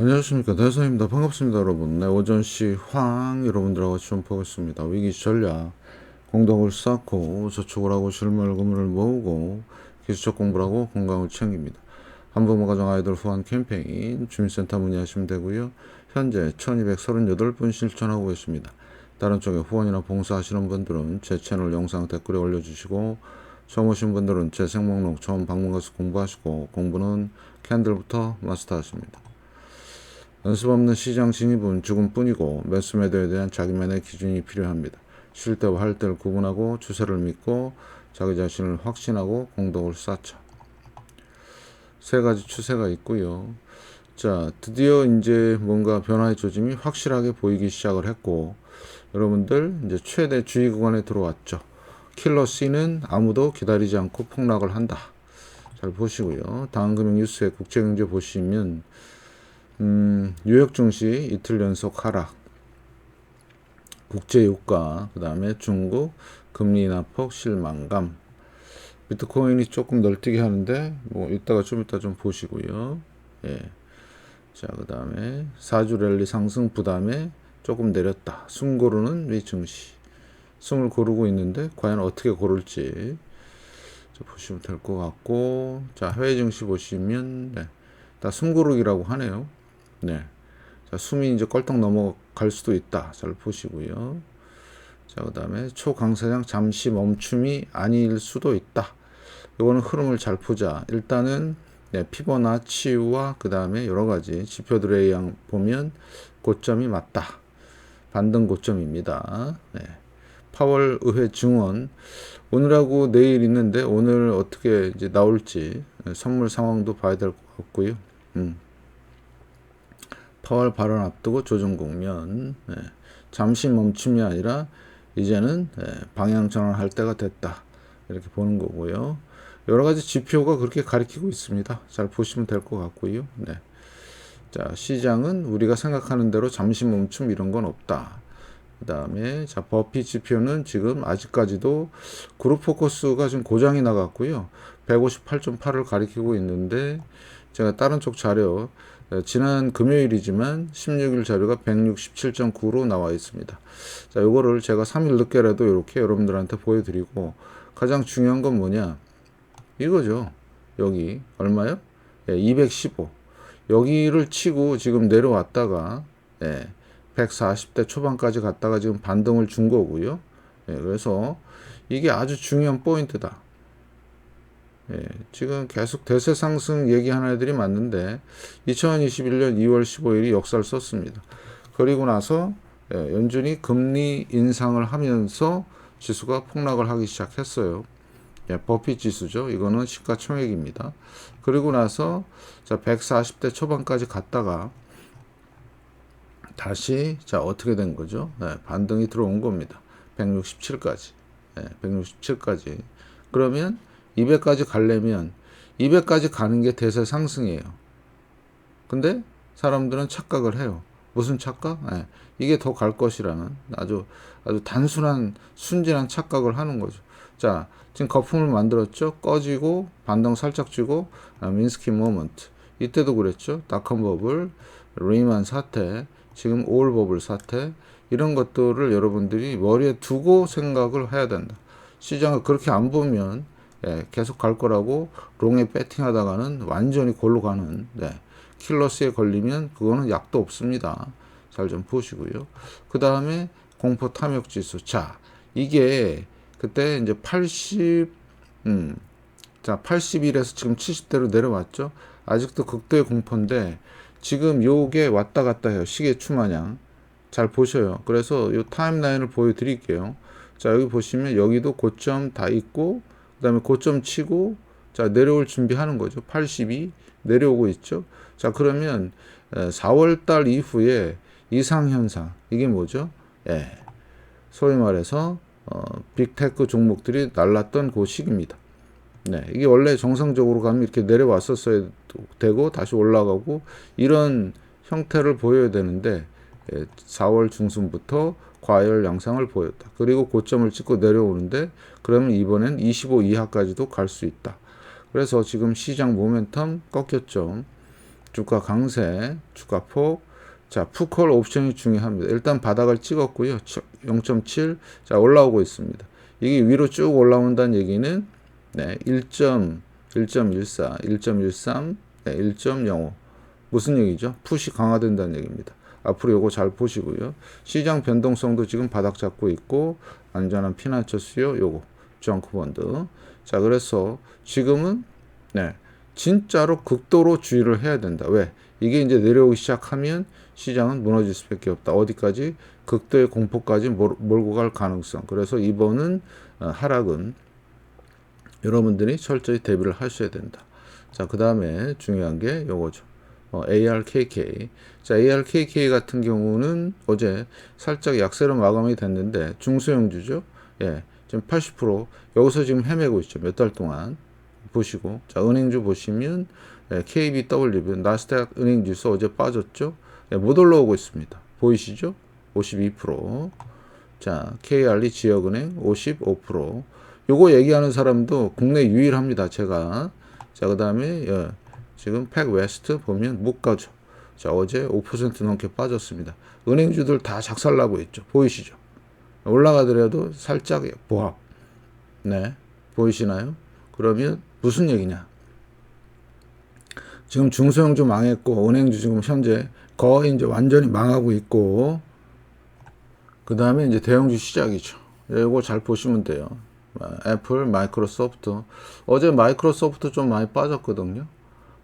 안녕하십니까. 대선입니다. 반갑습니다 여러분. 네 오전시 황 여러분들하고 보겠습니다. 위기 전략. 공덕을 쌓고 저축을 하고 실물금을 모으고 기술적 공부를 하고 건강을 챙깁니다. 한부모 가정 아이들 후원 캠페인 주민센터 문의하시면 되고요. 현재 1238분 실천하고 계십니다. 다른 쪽에 후원이나 봉사하시는 분들은 제 채널 영상 댓글에 올려주시고 처음 오신 분들은 제 생목록 처음 방문 가서 공부하시고 공부는 캔들부터 마스터하십니다 연습 없는 시장 진입은 죽음뿐이고 매수 매도에 대한 자기만의 기준이 필요합니다. 쉴 때와 할 때를 구분하고 추세를 믿고 자기 자신을 확신하고 공덕을 쌓자. 세 가지 추세가 있고요. 자, 드디어 이제 뭔가 변화의 조짐이 확실하게 보이기 시작을 했고 여러분들 이제 최대 주의 구간에 들어왔죠. 킬러 C는 아무도 기다리지 않고 폭락을 한다. 잘 보시고요. 다음 금융 뉴스의 국제경제 보시면 음, 뉴욕 증시 이틀 연속 하락. 국제 유가, 그 다음에 중국 금리 인하폭 실망감. 비트코인이 조금 널뛰게 하는데 뭐 이따가 좀 이따 좀 보시고요. 예. 자, 그 다음에 사주 랠리 상승 부담에 조금 내렸다. 숨 고르는 미 증시. 숨을 고르고 있는데 과연 어떻게 고를지 자, 보시면 될 것 같고 자 해외 증시 보시면 네. 다 숨고르기라고 하네요. 네. 자, 숨이 이제 껄떡 넘어갈 수도 있다. 잘 보시고요. 자, 그 다음에 초강세장 잠시 멈춤이 아닐 수도 있다. 이거는 흐름을 잘 보자. 일단은 네, 피보나치와 그 다음에 여러 가지 지표들에 의한 보면 고점이 맞다. 반등 고점입니다. 네. 파월 의회 증원 오늘하고 내일 있는데 오늘 어떻게 이제 나올지 네, 선물 상황도 봐야 될 것 같고요. 음. 파월 발언 앞두고 조정 국면 네. 잠시 멈춤이 아니라 이제는 네, 방향 전환할 때가 됐다 이렇게 보는 거고요. 여러 가지 지표가 그렇게 가리키고 있습니다. 잘 보시면 될 것 같고요. 네. 자 시장은 우리가 생각하는 대로 잠시 멈춤 이런 건 없다. 그 다음에 자 버피 지표는 지금 아직까지도 그룹 포커스가 지금 고장이 나갔고요. 158.8을 가리키고 있는데 제가 다른 쪽 자료 어, 지난 금요일이지만 16일 자료가 167.9로 나와 있습니다. 자, 요거를 제가 3일 늦게라도 이렇게 여러분들한테 보여드리고 가장 중요한 건 뭐냐? 이거죠. 여기 얼마요? 예, 215. 여기를 치고 지금 내려왔다가 예, 140대 초반까지 갔다가 지금 반등을 준 거고요. 예, 그래서 이게 아주 중요한 포인트다. 예, 지금 계속 대세 상승 얘기하는 애들이 맞는데 2021년 2월 15일이 역사를 썼습니다. 그리고 나서 예, 연준이 금리 인상을 하면서 지수가 폭락을 하기 시작했어요. 예, 버피 지수죠. 이거는 시가총액입니다. 그리고 나서 자 140대 초반까지 갔다가 다시 자 어떻게 된 거죠? 예, 반등이 들어온 겁니다. 167까지. 예, 167까지. 그러면 200까지 가려면 200까지 가는 게 대세 상승이에요. 근데 사람들은 착각을 해요. 무슨 착각? 네. 이게 더 갈 것이라는 아주 아주 단순한 순진한 착각을 하는 거죠. 자, 지금 거품을 만들었죠. 꺼지고 반등 살짝 주고 아, 민스키 모먼트. 이때도 그랬죠. 닷컴 버블, 리만 사태, 지금 올 버블 사태 이런 것들을 여러분들이 머리에 두고 생각을 해야 된다. 시장을 그렇게 안 보면 예, 계속 갈 거라고 롱에 배팅하다가는 완전히 골로 가는 네, 킬러스에 걸리면 그거는 약도 없습니다. 잘 좀 보시고요. 그 다음에 공포 탐욕 지수. 자, 이게 그때 이제 80, 음, 자, 81에서 지금 70대로 내려왔죠. 아직도 극도의 공포인데 지금 요게 왔다 갔다 해요. 시계 추 마냥. 잘 보셔요. 그래서 요 타임라인을 보여드릴게요. 자, 여기 보시면 여기도 고점 다 있고 그 다음에 고점 치고 자 내려올 준비하는 거죠. 82 내려오고 있죠. 자 그러면 4월 달 이후에 이상 현상 이게 뭐죠? 예. 소위 말해서 어, 빅테크 종목들이 날랐던 그 시기입니다. 네, 이게 원래 정상적으로 가면 이렇게 내려왔었어야 되고 다시 올라가고 이런 형태를 보여야 되는데 4월 중순부터 과열 양상을 보였다. 그리고 고점을 찍고 내려오는데 그러면 이번엔 25 이하까지도 갈 수 있다. 그래서 지금 시장 모멘텀 꺾였죠. 주가 강세, 주가 폭. 자, 푸콜 옵션이 중요합니다. 일단 바닥을 찍었고요. 0.7. 자, 올라오고 있습니다. 이게 위로 쭉 올라온다는 얘기는 네, 1. 1.14, 1.13, 네, 1.05. 무슨 얘기죠? 푸시 강화된다는 얘기입니다. 앞으로 요거 잘 보시고요. 시장 변동성도 지금 바닥 잡고 있고 안전한 피난처 수요 요거 정크펀드. 자, 그래서 지금은 네. 진짜로 극도로 주의를 해야 된다. 왜? 이게 이제 내려오기 시작하면 시장은 무너질 수밖에 없다. 어디까지? 극도의 공포까지 몰, 몰고 갈 가능성. 그래서 이번은 어, 하락은 여러분들이 철저히 대비를 하셔야 된다. 자, 그 다음에 중요한 게 요거죠. 어, ARKK. 자, ARKK 같은 경우는 어제 살짝 약세로 마감이 됐는데 중소형주죠. 예. 지금 80% 여기서 지금 헤매고 있죠. 몇 달 동안. 보시고 자 은행주 보시면 예, KBW 나스닥 은행 지수 어제 빠졌죠 예, 못 올라오고 있습니다 보이시죠 52%자 KRE 지역은행 55% 요거 얘기하는 사람도 국내 유일합니다 제가 자 그 다음에 예, 지금 팩 웨스트 보면 못 가죠 자 어제 5% 넘게 빠졌습니다 은행주들 다 작살나고 있죠 보이시죠 올라가더라도 살짝 보합 네 보이시나요 그러면 무슨 얘기냐? 지금 중소형주 망했고 은행주 지금 현재 거의 이제 완전히 망하고 있고 그 다음에 이제 대형주 시작이죠. 이거 잘 보시면 돼요. 애플, 마이크로소프트. 어제 마이크로소프트 좀 많이 빠졌거든요.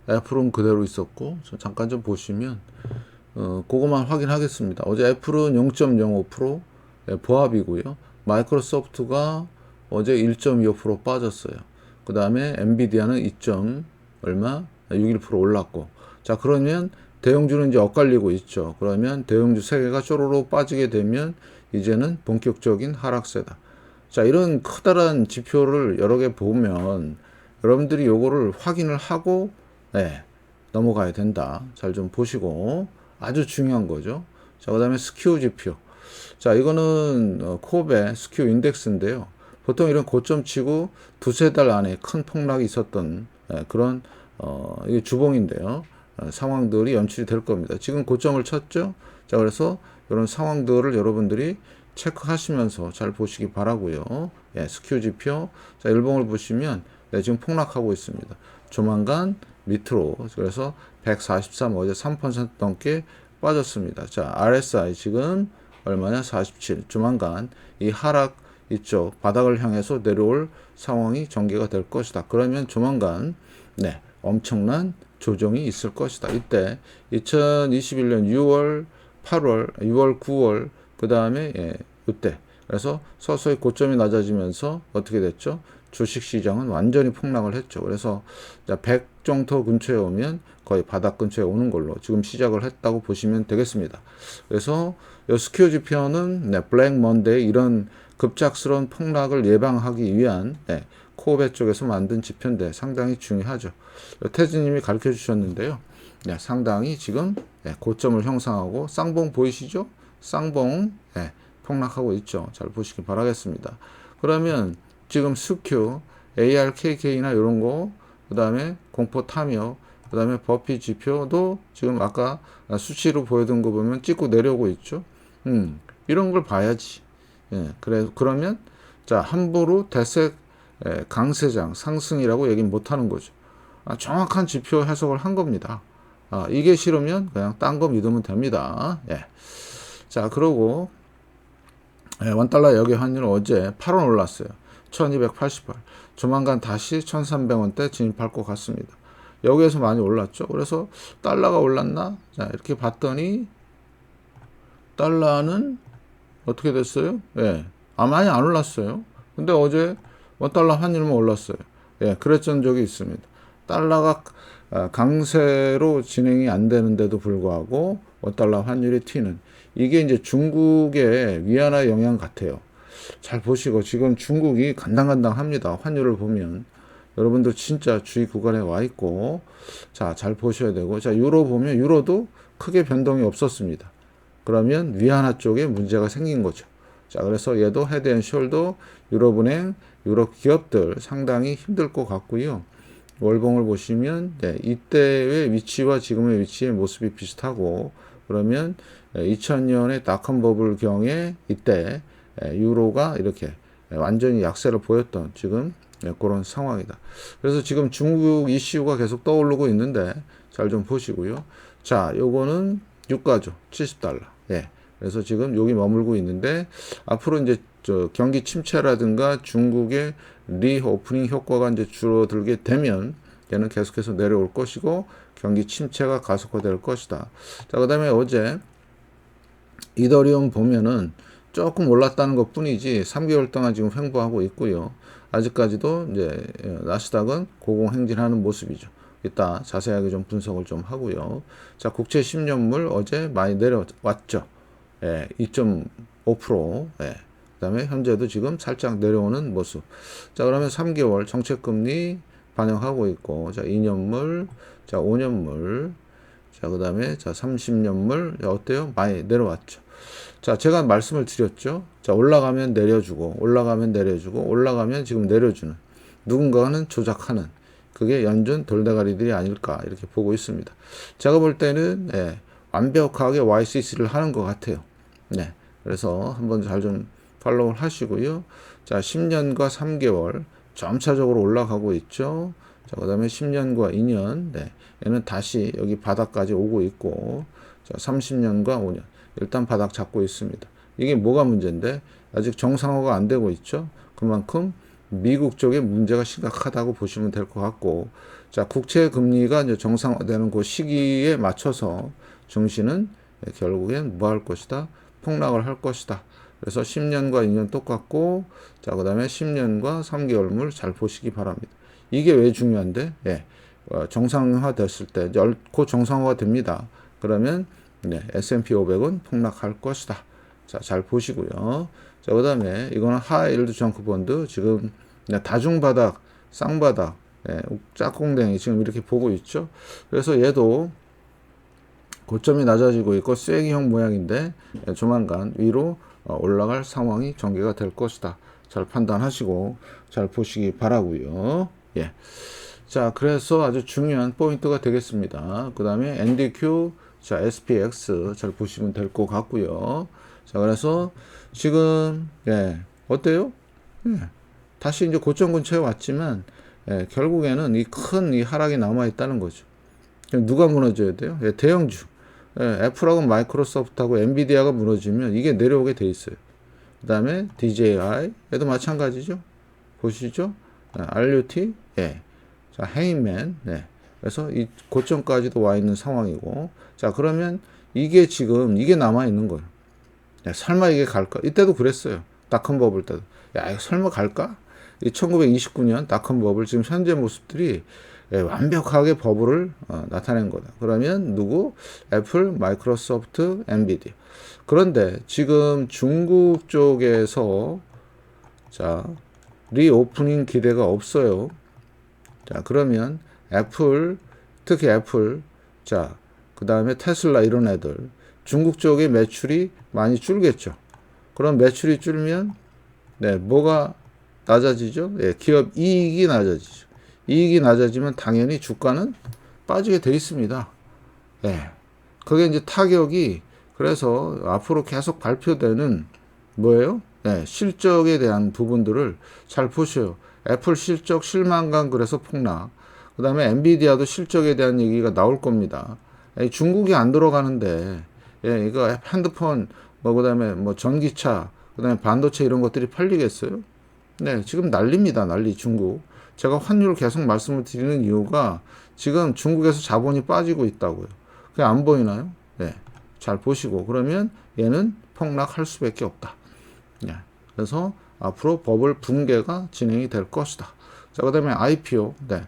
애플은 그대로 있었고 잠깐 좀 보시면 어, 그거만 확인하겠습니다. 어제 애플은 0.05% 예, 보합이고요. 마이크로소프트가 어제 1.25% 빠졌어요. 그 다음에 엔비디아는 2점 얼마 61% 올랐고 자 그러면 대형주는 이제 엇갈리고 있죠. 그러면 대형주 세 개가 쪼로로 빠지게 되면 이제는 본격적인 하락세다. 자 이런 커다란 지표를 여러 개 보면 여러분들이 요거를 확인을 하고 네, 넘어가야 된다. 잘 좀 보시고 아주 중요한 거죠. 자 그다음에 스큐 지표. 자 이거는 어, 코베 스큐 인덱스인데요. 보통 이런 고점 치고 두세 달 안에 큰 폭락이 있었던 예, 그런 어, 이게 주봉인데요. 어, 상황들이 연출이 될 겁니다. 지금 고점을 쳤죠. 자, 그래서 이런 상황들을 여러분들이 체크하시면서 잘 보시기 바라고요. 예, 스큐 지표. 자, 일봉을 보시면 네, 지금 폭락하고 있습니다. 조만간 밑으로 그래서 143 어제 3% 넘게 빠졌습니다. 자, RSI 지금 얼마냐? 47. 조만간 이 하락 있죠. 바닥을 향해서 내려올 상황이 전개가 될 것이다. 그러면 조만간 네, 엄청난 조정이 있을 것이다. 이때 2021년 6월, 8월, 6월, 9월 그 다음에 예, 이때 그래서 서서히 고점이 낮아지면서 어떻게 됐죠? 주식 시장은 완전히 폭락을 했죠. 그래서 100 정도 근처에 오면 거의 바닥 근처에 오는 걸로 지금 시작을 했다고 보시면 되겠습니다. 그래서 이 스퀘어 지표는 네, 블랙 먼데이 이런 급작스러운 폭락을 예방하기 위한 네, 코베 쪽에서 만든 지표인데 상당히 중요하죠. 태진님이 가르쳐 주셨는데요. 네, 상당히 지금 네, 고점을 형성하고 쌍봉 보이시죠? 쌍봉 네, 폭락하고 있죠. 잘 보시기 바라겠습니다. 그러면 지금 스큐, ARKK나 이런 거, 그 다음에 공포 탐욕, 그 다음에 버피 지표도 지금 아까 수치로 보여둔 거 보면 찍고 내려오고 있죠. 음, 이런 걸 봐야지. 예, 그래, 그러면, 자, 함부로 대세 예, 강세장 상승이라고 얘기 못 하는 거죠. 아, 정확한 지표 해석을 한 겁니다. 아, 이게 싫으면 그냥 딴 거 믿으면 됩니다. 예. 자, 그러고, 예, 원달러 여기 환율 어제 8원 올랐어요. 1288. 조만간 다시 1300원대 진입할 것 같습니다. 여기에서 많이 올랐죠. 그래서 달러가 올랐나? 자, 이렇게 봤더니 달러는 어떻게 됐어요? 예. 아, 많이 안 올랐어요. 근데 어제 원달러 환율만 올랐어요. 예, 그랬던 적이 있습니다. 달러가 아, 강세로 진행이 안 되는데도 불구하고 원달러 환율이 튀는 이게 이제 중국의 위안화 영향 같아요. 잘 보시고 지금 중국이 간당간당합니다. 환율을 보면 여러분들 진짜 주의 구간에 와 있고 자 잘 보셔야 되고 자 유로 보면 유로도 크게 변동이 없었습니다. 그러면 위안화 쪽에 문제가 생긴 거죠. 자 그래서 얘도 헤드앤숄더 유럽은행 유럽 기업들 상당히 힘들 것 같고요. 월봉을 보시면 네, 이때의 위치와 지금의 위치의 모습이 비슷하고 그러면 2000년의 닷컴 버블 경에 이때 예, 유로가 이렇게 완전히 약세를 보였던 지금 예, 그런 상황이다. 그래서 지금 중국 이슈가 계속 떠오르고 있는데 잘 좀 보시고요. 자, 요거는 유가죠. 70달러. 예. 그래서 지금 여기 머물고 있는데 앞으로 이제 저 경기 침체라든가 중국의 리오프닝 효과가 이제 줄어들게 되면 얘는 계속해서 내려올 것이고 경기 침체가 가속화될 것이다. 자, 그다음에 어제 이더리움 보면은 조금 올랐다는 것 뿐이지 3개월 동안 지금 횡보하고 있고요. 아직까지도 이제 나스닥은 고공행진하는 모습이죠. 이따 자세하게 좀 분석을 좀 하고요. 자, 국채 10년물 어제 많이 내려왔죠. 예, 2.5%. 예. 그다음에 현재도 지금 살짝 내려오는 모습. 자, 그러면 3개월 정책 금리 반영하고 있고, 자, 2년물, 자, 5년물, 자, 그다음에 자, 30년물 어때요? 많이 내려왔죠. 자, 제가 말씀을 드렸죠. 자, 올라가면 내려주고, 올라가면 내려주고, 올라가면 지금 내려주는 누군가는 조작하는 그게 연준 돌대가리들이 아닐까 이렇게 보고 있습니다. 제가 볼 때는 예, 완벽하게 YCC를 하는 것 같아요. 네. 그래서 한번 잘 좀 팔로우를 하시고요. 자, 10년과 3개월 점차적으로 올라가고 있죠. 자, 그 다음에 10년과 2년, 네. 얘는 다시 여기 바닥까지 오고 있고, 자, 30년과 5년. 일단 바닥 잡고 있습니다. 이게 뭐가 문제인데, 아직 정상화가 안 되고 있죠. 그만큼 미국 쪽에 문제가 심각하다고 보시면 될 것 같고, 자, 국채 금리가 이제 정상화되는 그 시기에 맞춰서 증시는 결국엔 뭐 할 것이다? 폭락을 할 것이다. 그래서 10년과 2년 똑같고, 자, 그 다음에 10년과 3개월물 잘 보시기 바랍니다. 이게 왜 중요한데, 예, 어, 정상화 됐을 때, 곧 정상화가 됩니다. 그러면, 네, S&P 500은 폭락할 것이다. 자, 잘 보시고요. 자, 그 다음에 이거는 하일드 정크 본드, 지금 다중바닥, 쌍바닥, 예, 짝꿍댕이 지금 이렇게 보고 있죠. 그래서 얘도 고점이 낮아지고 있고 쐐기형 모양인데 예, 조만간 위로 어, 올라갈 상황이 전개가 될 것이다. 잘 판단하시고 잘 보시기 바라고요. 예. 자, 그래서 아주 중요한 포인트가 되겠습니다. 그 다음에 NDQ, 자, SPX 잘 보시면 될 것 같고요. 자, 그래서 지금 예, 어때요? 예. 다시 이제 고점 근처에 왔지만 예, 결국에는 이큰이 하락이 남아 있다는 거죠. 누가 무너져야 돼요? 예, 대형주. 예, 애플하고 마이크로소프트하고 엔비디아가 무너지면 이게 내려오게 돼 있어요. 그 다음에 DJI, 얘도 마찬가지죠. 보시죠. 예, RUT, 예. 자, 헤이맨, 네. 그래서 이 고점까지도 와 있는 상황이고. 자, 그러면 이게 지금, 이게 남아 있는 거예요. 야, 설마 이게 갈까? 이때도 그랬어요. 닷컴 버블 때도. 야, 설마 갈까? 이 1929년 닷컴 버블 지금 현재 모습들이 예, 완벽하게 버블을 어, 나타낸 거다. 그러면 누구? 애플, 마이크로소프트, 엔비디아. 그런데 지금 중국 쪽에서 자 리오프닝 기대가 없어요. 자 그러면 애플 특히 애플 자 그 다음에 테슬라 이런 애들 중국 쪽의 매출이 많이 줄겠죠. 그럼 매출이 줄면 네 뭐가 낮아지죠? 예, 기업 이익이 낮아지죠. 이익이 낮아지면 당연히 주가는 빠지게 돼 있습니다. 예. 그게 이제 타격이 그래서 앞으로 계속 발표되는 뭐예요? 예, 실적에 대한 부분들을 잘 보셔요. 애플 실적 실망감 그래서 폭락. 그 다음에 엔비디아도 실적에 대한 얘기가 나올 겁니다. 예, 중국이 안 들어가는데, 예, 이거 핸드폰, 뭐, 그 다음에 뭐 전기차, 그 다음에 반도체 이런 것들이 팔리겠어요? 네, 지금 난립니다. 난리 중국. 제가 환율 계속 말씀을 드리는 이유가 지금 중국에서 자본이 빠지고 있다고요. 그게 안 보이나요? 네. 잘 보시고 그러면 얘는 폭락할 수밖에 없다. 네. 그래서 앞으로 버블 붕괴가 진행이 될 것이다. 자, 그 다음에 IPO. 네.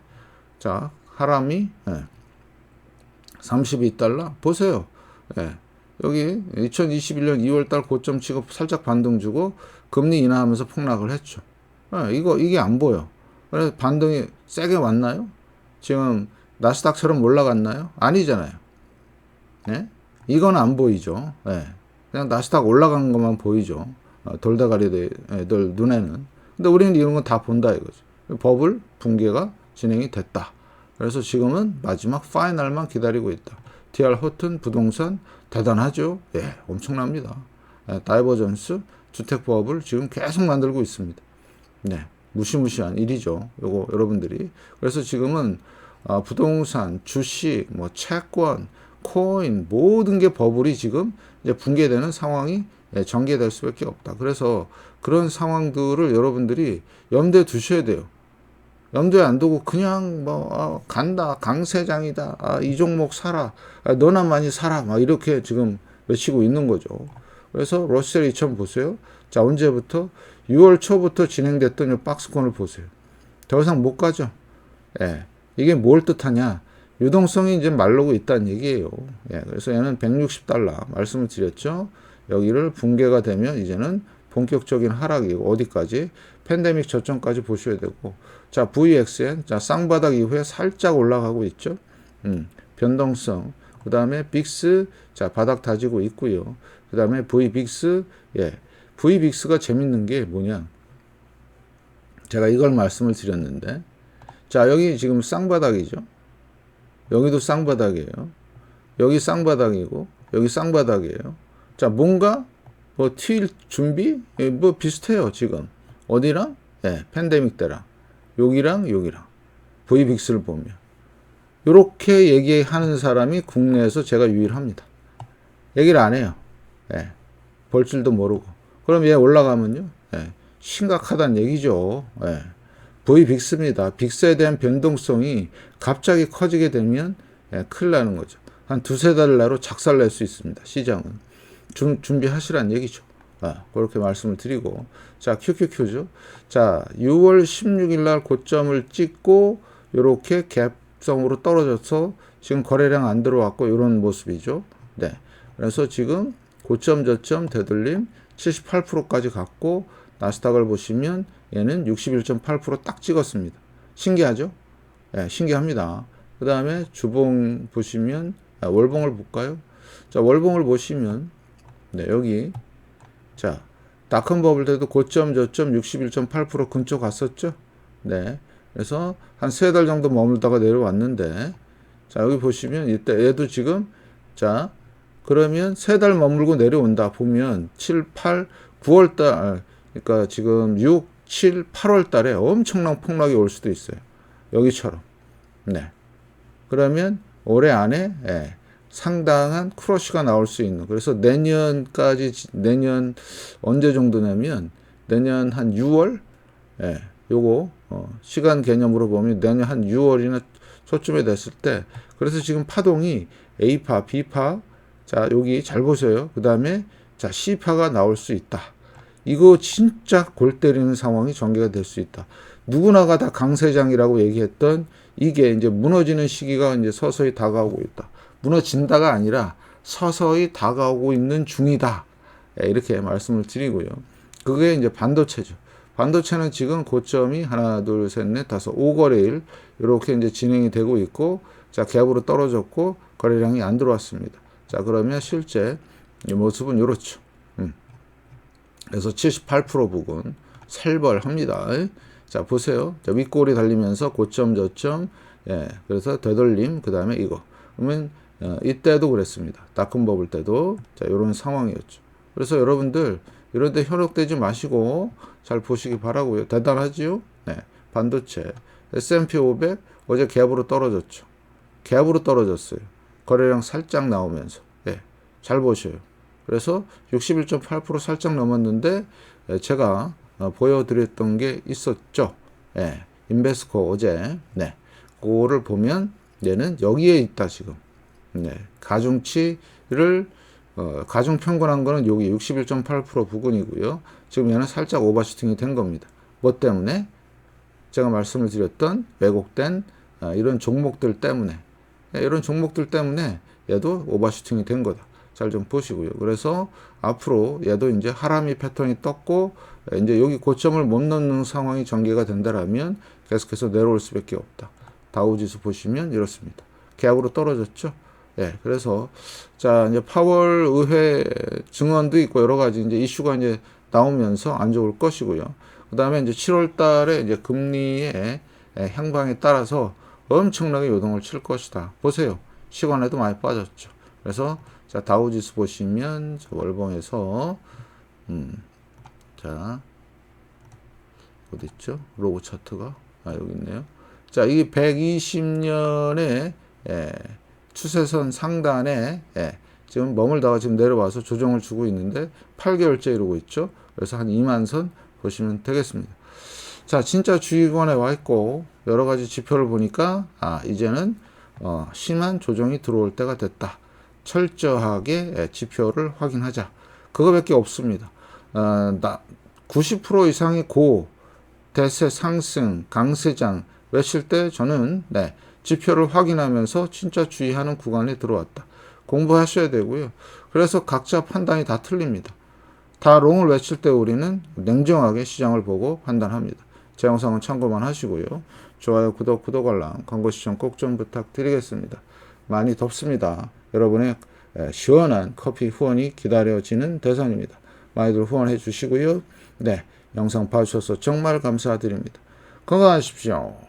자, 하람이 네. 32달러. 보세요. 네. 여기 2021년 2월달 고점 치고 살짝 반등 주고 금리 인하하면서 폭락을 했죠. 네, 이거 이게 안 보여. 그래서 반등이 세게 왔나요? 지금 나스닥처럼 올라갔나요? 아니잖아요. 네? 이건 안 보이죠. 네. 그냥 나스닥 올라가는 것만 보이죠. 어, 돌다가리들 눈에는. 근데 우리는 이런 건 다 본다 이거죠. 버블 붕괴가 진행이 됐다. 그래서 지금은 마지막 파이널만 기다리고 있다. DR 호튼 부동산 대단하죠? 예, 엄청납니다. 예, 다이버전스 주택 보합을 지금 계속 만들고 있습니다. 네, 무시무시한 일이죠. 요거 여러분들이. 그래서 지금은 아, 부동산, 주식, 뭐 채권, 코인 모든 게 버블이 지금 이제 붕괴되는 상황이 예, 전개될 수밖에 없다. 그래서 그런 상황들을 여러분들이 염두에 두셔야 돼요. 염두에 안 두고 그냥 뭐 아, 간다 강세장이다 아, 이 종목 사라 아, 너나 많이 사라 막 이렇게 지금 외치고 있는 거죠. 그래서 러셀 2000 보세요. 자 언제부터 6월 초부터 진행됐던 이 박스권을 보세요. 더 이상 못 가죠. 예. 이게 뭘 뜻하냐? 유동성이 이제 말르고 있다는 얘기예요. 예. 그래서 얘는 160달러 말씀을 드렸죠. 여기를 붕괴가 되면 이제는 본격적인 하락이고 어디까지 팬데믹 저점까지 보셔야 되고 자 VXN 자 쌍바닥 이후에 살짝 올라가고 있죠. 음, 변동성 그 다음에 빅스 자 바닥 다지고 있고요. 그 다음에 VBIX 예 VBIX가 재밌는 게 뭐냐? 제가 이걸 말씀을 드렸는데 자 여기 지금 쌍바닥이죠. 여기도 쌍바닥이에요. 여기 쌍바닥이고 여기 쌍바닥이에요. 자 뭔가 뭐 튈 준비 예, 뭐 비슷해요 지금 어디랑 예 팬데믹 때랑 여기랑 여기랑 VBIX를 보면 이렇게 얘기하는 사람이 국내에서 제가 유일합니다. 얘기를 안 해요. 예, 볼 줄도 모르고. 그럼 얘 올라가면요. 예, 심각하다는 얘기죠. 예, VBIX입니다. 빅스에 대한 변동성이 갑자기 커지게 되면 예, 큰일 나는 거죠. 한 두세 달 내로 작살낼 수 있습니다. 시장은. 준, 준비하시란 얘기죠. 아, 그렇게 말씀을 드리고. 자, QQQ죠. 자, 6월 16일 날 고점을 찍고, 요렇게 갭성으로 떨어져서 지금 거래량 안 들어왔고, 이런 모습이죠. 네. 그래서 지금 고점 저점 되돌림 78%까지 갔고, 나스닥을 보시면 얘는 61.8%딱 찍었습니다. 신기하죠? 네, 신기합니다. 그 다음에 주봉 보시면, 아, 월봉을 볼까요? 자, 월봉을 보시면, 네, 여기 자, 닷컴 버블 때도 고점 저점 61.8% 근처 갔었죠. 네. 그래서 한 세 달 정도 머물다가 내려왔는데 자, 여기 보시면 이때 얘도 지금 자, 그러면 세 달 머물고 내려온다 보면 7, 8, 9월 달 그러니까 지금 6, 7, 8월 달에 엄청난 폭락이 올 수도 있어요. 여기처럼. 네. 그러면 올해 안에 예, 상당한 크러쉬가 나올 수 있는 그래서 내년까지 내년 언제 정도냐면 내년 한 6월 예 요거 어, 시간 개념으로 보면 내년 한 6월이나 초쯤에 됐을 때 그래서 지금 파동이 A파, B파 자 여기 잘 보세요. 그 다음에 자 C파가 나올 수 있다. 이거 진짜 골 때리는 상황이 전개가 될 수 있다. 누구나가 다 강세장이라고 얘기했던 이게 이제 무너지는 시기가 이제 서서히 다가오고 있다. 무너진다가 아니라 서서히 다가오고 있는 중이다. 예, 이렇게 말씀을 드리고요. 그게 이제 반도체죠. 반도체는 지금 고점이 하나, 둘, 셋, 넷, 다섯, 5거래일 이렇게 이제 진행이 되고 있고 자, 갭으로 떨어졌고 거래량이 안 들어왔습니다. 자, 그러면 실제 이 모습은 이렇죠. 음. 그래서 78% 부근 살벌합니다. 자, 보세요. 자, 윗골이 달리면서 고점, 저점, 예, 그래서 되돌림, 그 다음에 이거. 그러면 어, 이때도 그랬습니다. 닷컴 버블 때도 자 이런 상황이었죠. 그래서 여러분들 이런 데 현혹되지 마시고 잘 보시기 바라고요. 대단하지요? 네. 반도체 S&P 500 어제 갭으로 떨어졌죠. 갭으로 떨어졌어요. 거래량 살짝 나오면서. 네. 잘 보셔요. 그래서 61.8% 살짝 넘었는데 예, 제가 어, 보여드렸던 게 있었죠. 예. 인베스코 어제 네. 그거를 보면 얘는 여기에 있다 지금. 네, 가중치를 어, 가중 평균한 거는 여기 61.8% 부근이고요. 지금 얘는 살짝 오버슈팅이 된 겁니다. 뭐 때문에? 제가 말씀을 드렸던 왜곡된 어, 이런 종목들 때문에 네, 이런 종목들 때문에 얘도 오버슈팅이 된 거다. 잘 좀 보시고요. 그래서 앞으로 얘도 이제 하람이 패턴이 떴고 이제 여기 고점을 못 넘는 상황이 전개가 된다라면 계속해서 내려올 수밖에 없다. 다우지수 보시면 이렇습니다. 계약으로 떨어졌죠. 예, 그래서 자 이제 파월 의회 증언도 있고 여러 가지 이제 이슈가 이제 나오면서 안 좋을 것이고요. 그 다음에 이제 7월 달에 이제 금리의 향방에 따라서 엄청나게 요동을 칠 것이다. 보세요. 시간에도 많이 빠졌죠. 그래서 자 다우지수 보시면 저 월봉에서 음, 자 어디 있죠? 로고 차트가 아 여기 있네요. 자 이게 120년의 예, 추세선 상단에 예, 지금 머물다가 지금 내려와서 조정을 주고 있는데 8개월째 이러고 있죠. 그래서 한 2만 선 보시면 되겠습니다. 자, 진짜 주의권에 와 있고 여러 가지 지표를 보니까 아, 이제는 어, 심한 조정이 들어올 때가 됐다. 철저하게 예, 지표를 확인하자. 그거밖에 없습니다. 어, 나, 90% 이상이 고 대세 상승 강세장 외칠 때 저는 네, 지표를 확인하면서 진짜 주의하는 구간에 들어왔다. 공부하셔야 되고요. 그래서 각자 판단이 다 틀립니다. 다 롱을 외칠 때 우리는 냉정하게 시장을 보고 판단합니다. 제 영상은 참고만 하시고요. 좋아요, 구독, 구독 알람, 광고 시청 꼭 좀 부탁드리겠습니다. 많이 덥습니다. 여러분의 에, 시원한 커피 후원이 기다려지는 대상입니다. 많이들 후원해 주시고요. 네, 영상 봐주셔서 정말 감사드립니다. 건강하십시오.